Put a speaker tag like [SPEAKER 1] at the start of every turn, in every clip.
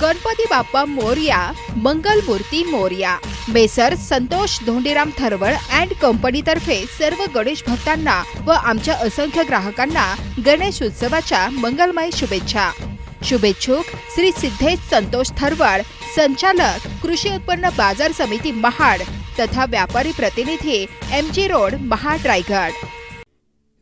[SPEAKER 1] गणपती बाप्पा मोरया मंगलमूर्ती मोरया बेसर संतोष धोंडीराम थरवळ अँड कंपनीतर्फे सर्व गणेश भक्तांना व आमच्या असंख्य ग्राहकांना गणेश उत्सवाच्या मंगलमय शुभेच्छा. शुभेच्छुक श्री सिद्धेश संतोष थरवळ संचालक कृषी उत्पन्न बाजार समिती महाड तथा व्यापारी प्रतिनिधी M G road Mahad Raigad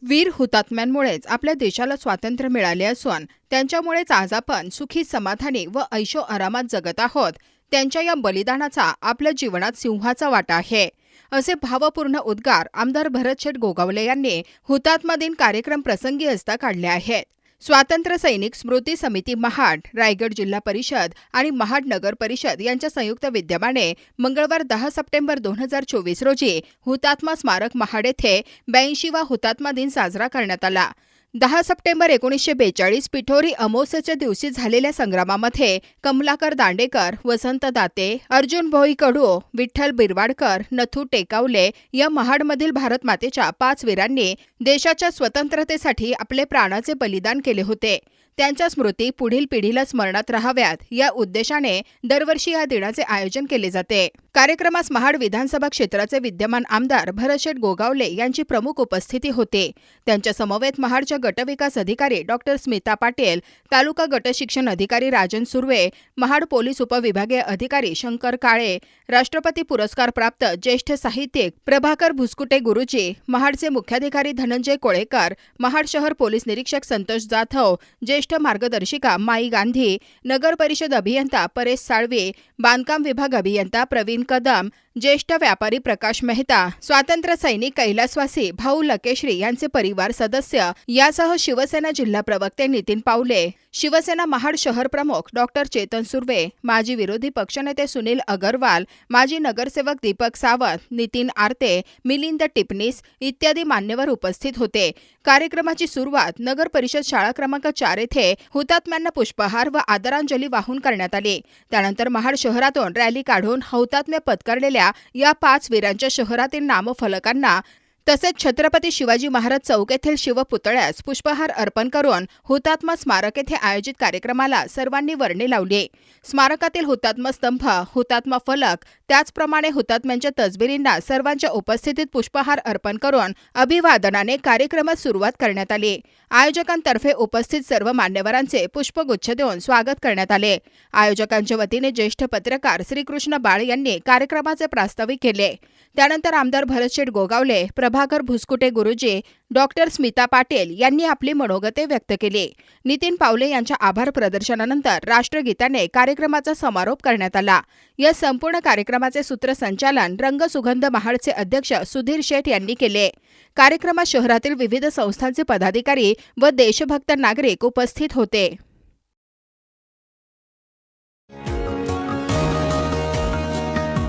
[SPEAKER 1] वीर हुतात्म्यांमुळेच आपल्या देशाला स्वातंत्र्य मिळाले असून त्यांच्यामुळेच आज आपण सुखी समाधानी व ऐशो आरामात जगत आहोत. त्यांच्या या बलिदानाचा आपल्या जीवनात सिंहाचा वाटा आहे. असे भावपूर्ण उद्गार आमदार भरत शेठ गोगावले यांनी हुतात्मा दिन कार्यक्रम प्रसंगी असता काढले आहेत. स्वातंत्र्य सैनिक स्मृती समिती महाड रायगड जिल्हा परिषद आणि महाड नगर परिषद यांच्या संयुक्त विद्यमाने मंगळवार दहा सप्टेंबर दोन हजार चोवीस रोजी हुतात्मा स्मारक महाड येथे ब्याऐंशीवा हुतात्मा दिन साजरा करण्यात आला. दहा सप्टेंबर एकोणीसशे बेचाळीस पिठोरी अमोसेच्या दिवशी झालेल्या संग्रामामध्ये कमलाकर दांडेकर वसंत दाते अर्जुन भोई कडू विठ्ठल बिरवाडकर नथू टेकावले या महाडमधील भारत मातेच्या पाच वीरांनी देशाच्या स्वतंत्रतेसाठी आपले प्राणाचे बलिदान केले होते. त्यांच्या स्मृती पुढील पिढीला स्मरणात राहाव्यात या उद्देशाने दरवर्षी या दिनाचे आयोजन केले जाते. कार्यक्रमास महाड विधानसभा क्षेत्राचे विद्यमान आमदार भरतशेठ गोगावले यांची प्रमुख उपस्थिती होते. त्यांच्या समवेत महाडच्या गटविकास अधिकारी डॉक्टर स्मिता पाटील तालुका गट शिक्षण अधिकारी राजन सुर्वे महाड पोलीस उपविभागीय अधिकारी शंकर काळे राष्ट्रपती पुरस्कार प्राप्त ज्येष्ठ साहित्यिक प्रभाकर भुसकुटे गुरुजी महाडचे मुख्याधिकारी धनंजय कोळेकर महाड शहर पोलीस निरीक्षक संतोष जाधव ज्येष्ठ मार्गदर्शिका माई गांधी नगर परिषद अभियंता परेश साळवे बांधकाम विभाग अभियंता प्रवीण कदम ज्येष्ठ व्यापारी प्रकाश मेहता स्वातंत्र्य सैनिक कैलासवासी भाऊ लकेश्री यांचे परिवार सदस्य यासह शिवसेना जिल्हा प्रवक्ते नितीन पावले शिवसेना महाड शहर प्रमुख डॉक्टर चेतन सुर्वे माजी विरोधी पक्षनेते सुनील अगरवाल माजी नगरसेवक दीपक सावंत नितीन आरते मिलिंद टिपणीस इत्यादी मान्यवर उपस्थित होते. कार्यक्रमाची सुरुवात नगर परिषद शाळा क्रमांक चार येथे हुतात्म्यांना पुष्पहार व आदरांजली वाहून करण्यात आली. त्यानंतर महाड शहरातून रॅली काढून हौतात्म्य पत्करलेल्या या पाच वीरांच्या शहरातील नामफलकांना तसेच छत्रपती शिवाजी महाराज चौक येथील शिवपुतळ्यास पुष्पहार अर्पण करून हुतात्मा स्मारक येथे आयोजित कार्यक्रमाला सर्वांनी वर्णी लावली. स्मारकातील हुतात्मा स्तंभ हुतात्मा फलक त्याचप्रमाणे हुतात्म्यांच्या तजबिरींना सर्वांच्या उपस्थितीत पुष्पहार अर्पण करून अभिवादनाने कार्यक्रमात सुरुवात करण्यात आली. आयोजकांतर्फे उपस्थित सर्व मान्यवरांचे पुष्पगुच्छ देऊन स्वागत करण्यात आले. आयोजकांच्या वतीने ज्येष्ठ पत्रकार श्रीकृष्ण बाळ यांनी कार्यक्रमाचे प्रास्ताविक केले. त्यानंतर आमदार भरतशेठ गोगावले प्रभाकर भुसकुटे गुरुजी डॉक्टर स्मिता पाटील यांनी आपली मनोगते व्यक्त केली. नितीन पावले यांच्या आभार प्रदर्शनानंतर राष्ट्रगीताने कार्यक्रमाचा समारोप करण्यात आला. या संपूर्ण कार्यक्रमाचे सूत्रसंचालन रंगसुगंध महाडचे अध्यक्ष सुधीर शेठ यांनी केले. कार्यक्रमात शहरातील विविध संस्थांचे पदाधिकारी व देशभक्त नागरिक उपस्थित होते.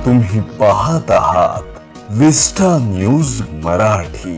[SPEAKER 2] तुम्ही पाहत आहात विस्टा न्यूज मराठी.